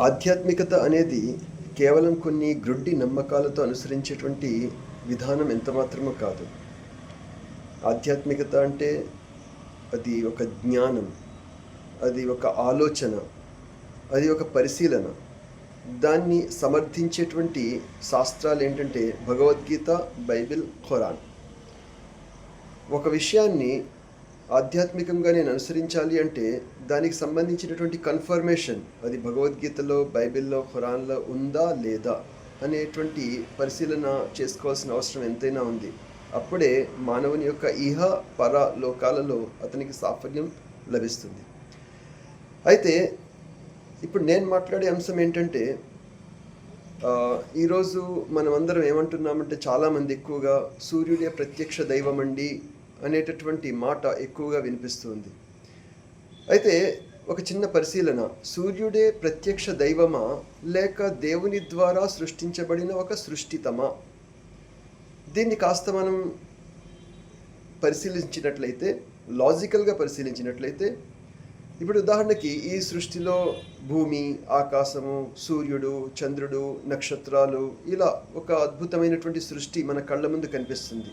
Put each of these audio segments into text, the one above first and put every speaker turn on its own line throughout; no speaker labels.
ఆధ్యాత్మికత అనేది కేవలం కొన్ని గ్రుడ్డి నమ్మకాలతో అనుసరించేటువంటి విధానం ఎంత మాత్రమో కాదు. ఆధ్యాత్మికత అంటే అది ఒక జ్ఞానం అది ఒక ఆలోచన అది ఒక పరిశీలన. దాన్ని సమర్థించేటువంటి శాస్త్రాలు ఏంటంటే భగవద్గీత బైబిల్ ఖురాన్. ఒక విషయాన్ని ఆధ్యాత్మికంగా నేను అనుసరించాలి అంటే దానికి సంబంధించినటువంటి కన్ఫర్మేషన్ అది భగవద్గీతలో బైబిల్లో ఖురాన్లో ఉందా లేదా అనేటువంటి పరిశీలన చేసుకోవాల్సిన అవసరం ఎంతైనా ఉంది. అప్పుడే మానవుని యొక్క ఇహ పర లోకాలలో అతనికి సాఫల్యం లభిస్తుంది. అయితే ఇప్పుడు నేను మాట్లాడే అంశం ఏంటంటే ఈరోజు మనమందరం ఏమంటున్నామంటే చాలామంది ఎక్కువగా సూర్యుడే ప్రత్యక్ష దైవం అండి అనేటటువంటి మాట ఎక్కువగా వినిపిస్తుంది. అయితే ఒక చిన్న పరిశీలన. సూర్యుడే ప్రత్యక్ష దైవమా? లేక దేవుని ద్వారా సృష్టించబడిన ఒక సృష్టితమా? దీన్ని కాస్త మనం పరిశీలించినట్లయితే లాజికల్గా పరిశీలించినట్లయితే ఇప్పుడు ఉదాహరణకి ఈ సృష్టిలో భూమి ఆకాశము సూర్యుడు చంద్రుడు నక్షత్రాలు ఇలా ఒక అద్భుతమైనటువంటి సృష్టి మన కళ్ళ ముందు కనిపిస్తుంది.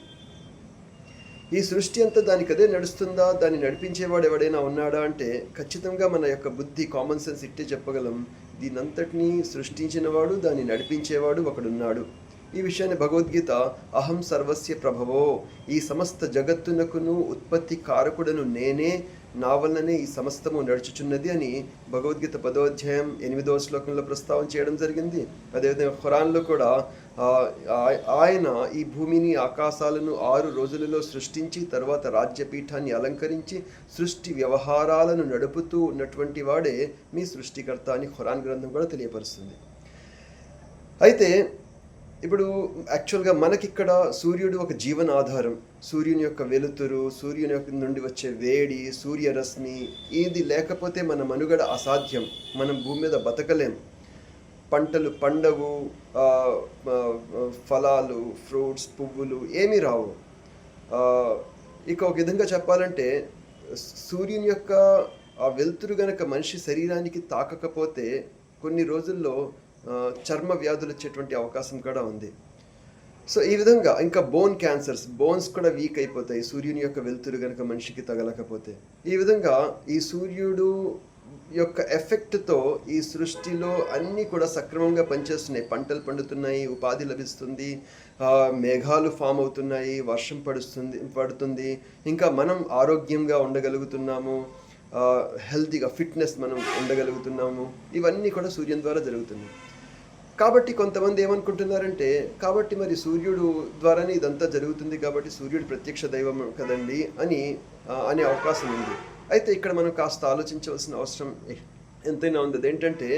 ఈ సృష్టి అంతా దానికి అదే నడుస్తుందా? దాన్ని నడిపించేవాడు ఎవడైనా ఉన్నాడా? అంటే ఖచ్చితంగా మన యొక్క బుద్ధి కామన్ సెన్స్ ఇట్టే చెప్పగలం. దీనంతటినీ సృష్టించినవాడు దాన్ని నడిపించేవాడు ఒకడున్నాడు. ఈ విషయాన్ని భగవద్గీత అహం సర్వస్య ప్రభవో. ఈ సమస్త జగత్తునకును ఉత్పత్తి కారకుడను నేనే నా వల్లనే ఈ సమస్తము నడుచుచున్నది అని భగవద్గీత పదో అధ్యాయం ఎనిమిదవ శ్లోకంలో ప్రస్తావన చేయడం జరిగింది. అదేవిధంగా ఖురాన్లో కూడా ఆయన ఈ భూమిని ఆకాశాలను ఆరు రోజులలో సృష్టించి తర్వాత రాజ్యపీఠాన్ని అలంకరించి సృష్టి వ్యవహారాలను నడుపుతూ ఉన్నటువంటి వాడే మీ సృష్టికర్త అని ఖురాన్ గ్రంథం కూడా తెలియపరుస్తుంది. అయితే ఇప్పుడు యాక్చువల్గా మనకిక్కడ సూర్యుడు ఒక జీవన ఆధారం. సూర్యుని యొక్క వెలుతురు సూర్యుని యొక్క నుండి వచ్చే వేడి సూర్యరశ్మి ఇది లేకపోతే మన మనుగడ అసాధ్యం. మనం భూమి మీద బతకలేం. పంటలు పండవు ఫలాలు ఫ్రూట్స్ పువ్వులు ఏమీ రావు. ఇక ఒక విధంగా చెప్పాలంటే సూర్యుని యొక్క ఆ వెలుతురు గనక మనిషి శరీరానికి తాకకపోతే కొన్ని రోజుల్లో చర్మ వ్యాధులు వచ్చేటువంటి అవకాశం కూడా ఉంది. సో ఈ విధంగా ఇంకా బోన్ క్యాన్సర్స్ బోన్స్ కూడా వీక్ అయిపోతాయి. సూర్యుని యొక్క వెలుతురు కనుక మనిషికి తగలకపోతే. ఈ విధంగా ఈ సూర్యుడు యొక్క ఎఫెక్ట్తో ఈ సృష్టిలో అన్నీ కూడా సక్రమంగా పనిచేస్తున్నాయి. పంటలు పండుతున్నాయి ఉపాధి లభిస్తుంది మేఘాలు ఫామ్ అవుతున్నాయి వర్షం పడుస్తుంది పడుతుంది. ఇంకా మనం ఆరోగ్యంగా ఉండగలుగుతున్నాము హెల్తీగా ఫిట్నెస్ మనం ఉండగలుగుతున్నాము. ఇవన్నీ కూడా సూర్యుని ద్వారా జరుగుతున్నాయి. కాబట్టి కొంతమంది ఏమనుకుంటున్నారంటే కాబట్టి మరి సూర్యుడు ద్వారానే ఇదంతా జరుగుతుంది కాబట్టి సూర్యుడు ప్రత్యక్ష దైవం కదండి అని అనే అవకాశం ఉంది. అయితే ఇక్కడ మనం కాస్త ఆలోచించవలసిన అవసరం ఎంతైనా ఉంది. అదేంటంటే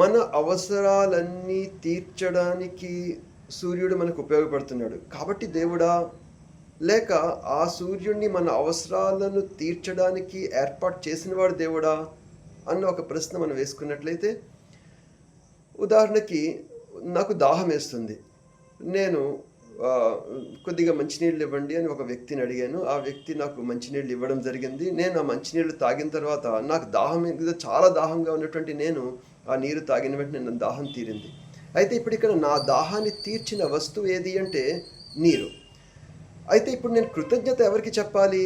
మన అవసరాలన్నీ తీర్చడానికి సూర్యుడు మనకు ఉపయోగపడుతున్నాడు. కాబట్టి దేవుడా లేక ఆ సూర్యుడిని మన అవసరాలను తీర్చడానికి ఏర్పాటు చేసినవాడు దేవుడా అన్న ఒక ప్రశ్న మనం వేసుకున్నట్లయితే ఉదాహరణకి నాకు దాహం వేస్తుంది. నేను కొద్దిగా మంచినీళ్ళు ఇవ్వండి అని ఒక వ్యక్తిని అడిగాను. ఆ వ్యక్తి నాకు మంచినీళ్ళు ఇవ్వడం జరిగింది. నేను ఆ మంచినీళ్ళు తాగిన తర్వాత నాకు దాహం ఏదో చాలా దాహంగా ఉన్నటువంటి నేను ఆ నీరు తాగిన వెంటనే నా దాహం తీరింది. అయితే ఇప్పుడు ఇక్కడ నా దాహాన్ని తీర్చిన వస్తువు ఏది అంటే నీరు. అయితే ఇప్పుడు నేను కృతజ్ఞత ఎవరికి చెప్పాలి?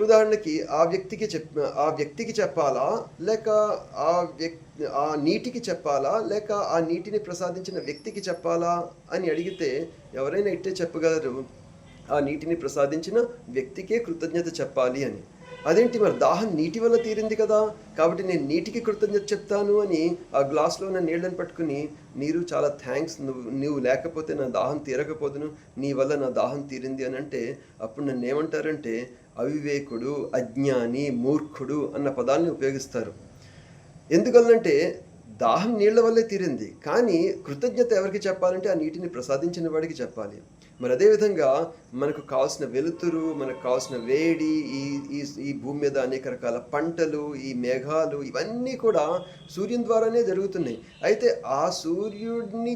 ఉదాహరణకి ఆ వ్యక్తికి చెప్ ఆ వ్యక్తికి చెప్పాలా? లేక ఆ వ్యక్తి ఆ నీటికి చెప్పాలా? లేక ఆ నీటిని ప్రసాదించిన వ్యక్తికి చెప్పాలా? అని అడిగితే ఎవరైనా ఇట్టే చెప్పగలరు. ఆ నీటిని ప్రసాదించిన వ్యక్తికే కృతజ్ఞత చెప్పాలి అని. అదేంటి మరి? దాహం నీటి వల్ల తీరింది కదా. కాబట్టి నేను నీటికి కృతజ్ఞత చెప్తాను అని ఆ గ్లాస్లో ఉన్న నీళ్ళని పట్టుకుని నీరు చాలా థ్యాంక్స్ నువ్వు నువ్వు లేకపోతే నా దాహం తీరకపోదును. నీ వల్ల నా దాహం తీరింది అని అంటే అప్పుడు నన్ను ఏమంటారంటే అవివేకుడు అజ్ఞాని మూర్ఖుడు అన్న పదాలని ఉపయోగిస్తారు. ఎందుకల్లంటే దాహం నీళ్ళ వల్లే తీరింది. కానీ కృతజ్ఞత ఎవరికి చెప్పాలంటే ఆ నీటిని ప్రసాదించిన వాడికి చెప్పాలి. మరి అదేవిధంగా మనకు కావాల్సిన వెలుతురు మనకు కావాల్సిన వేడి ఈ ఈ ఈ భూమి మీద అనేక రకాల పంటలు ఈ మేఘాలు ఇవన్నీ కూడా సూర్యుని ద్వారానే జరుగుతున్నాయి. అయితే ఆ సూర్యుడిని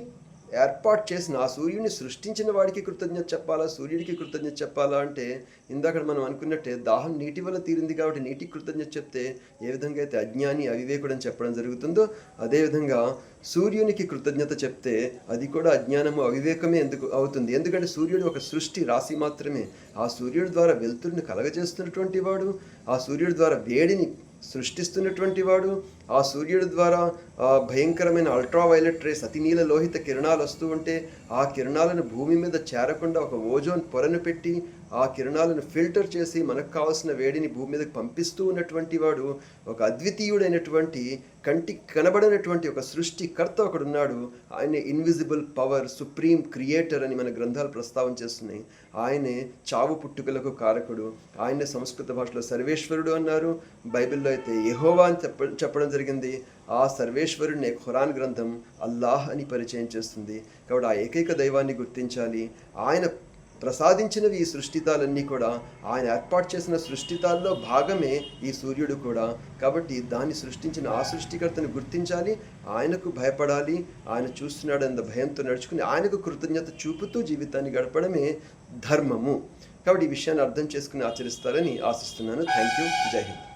ఏర్పాటు చేసిన ఆ సూర్యుడిని సృష్టించిన వాడికి కృతజ్ఞత చెప్పాలా? సూర్యుడికి కృతజ్ఞత చెప్పాలా అంటే ఇందాక మనం అనుకున్నట్టే దాహం నీటి వల్ల తీరింది కాబట్టి నీటికి కృతజ్ఞత చెప్తే ఏ విధంగా అయితే అజ్ఞాని అవివేకుడు అని చెప్పడం జరుగుతుందో అదేవిధంగా సూర్యునికి కృతజ్ఞత చెప్తే అది కూడా అజ్ఞానము అవివేకమే ఎందుకు అవుతుంది? ఎందుకంటే సూర్యుడు ఒక సృష్టి రాశి మాత్రమే. ఆ సూర్యుడి ద్వారా వెలుతురుని కలగజేస్తున్నటువంటి వాడు ఆ సూర్యుడి ద్వారా వేడిని సృష్టిస్తున్నటువంటి వాడు ఆ సూర్యుడి ద్వారా ఆ భయంకరమైన అల్ట్రావైలెట్ రేస్ అతినీల లోహిత కిరణాలు వస్తూ ఉంటే ఆ కిరణాలను భూమి మీద చేరకుండా ఒక ఓజోన్ పొరను పెట్టి ఆ కిరణాలను ఫిల్టర్ చేసి మనకు కావాల్సిన వేడిని భూమి మీదకి పంపిస్తూ ఉన్నటువంటి వాడు ఒక అద్వితీయుడైనటువంటి కంటికి కనబడనటువంటి ఒక సృష్టికర్త ఒకడున్నాడు. ఆయన ఇన్విజిబుల్ పవర్ సుప్రీం క్రియేటర్ అని మన గ్రంథాలు ప్రస్తావన చేస్తున్నాయి. ఆయనే చావు పుట్టుకలకు కారకుడు. ఆయనే సంస్కృత భాషలో సర్వేశ్వరుడు అన్నారు. బైబిల్లో అయితే యహోవా అని చెప్ప చెప్పడం జరిగింది. ఆ సర్వేశ్వరుడిని ఖురాన్ గ్రంథం అల్లాహ్ అని పరిచయం చేస్తుంది. కాబట్టి ఆ ఏకైక దైవాన్ని గుర్తించాలి. ఆయన ప్రసాదించినవి ఈ సృష్టితాలన్నీ కూడా. ఆయన ఏర్పాటు చేసిన సృష్టితాల్లో భాగమే ఈ సూర్యుడు కూడా. కాబట్టి దాన్ని సృష్టించిన ఆ సృష్టికర్తను గుర్తించాలి ఆయనకు భయపడాలి ఆయన చూస్తున్నాడన్న భయంతో నడుచుకుని ఆయనకు కృతజ్ఞత చూపుతూ జీవితాన్ని గడపడమే ధర్మము. కాబట్టి ఈ విషయాన్ని అర్థం చేసుకుని ఆచరిస్తారని ఆశిస్తున్నాను. థ్యాంక్ యూ జై హింద్.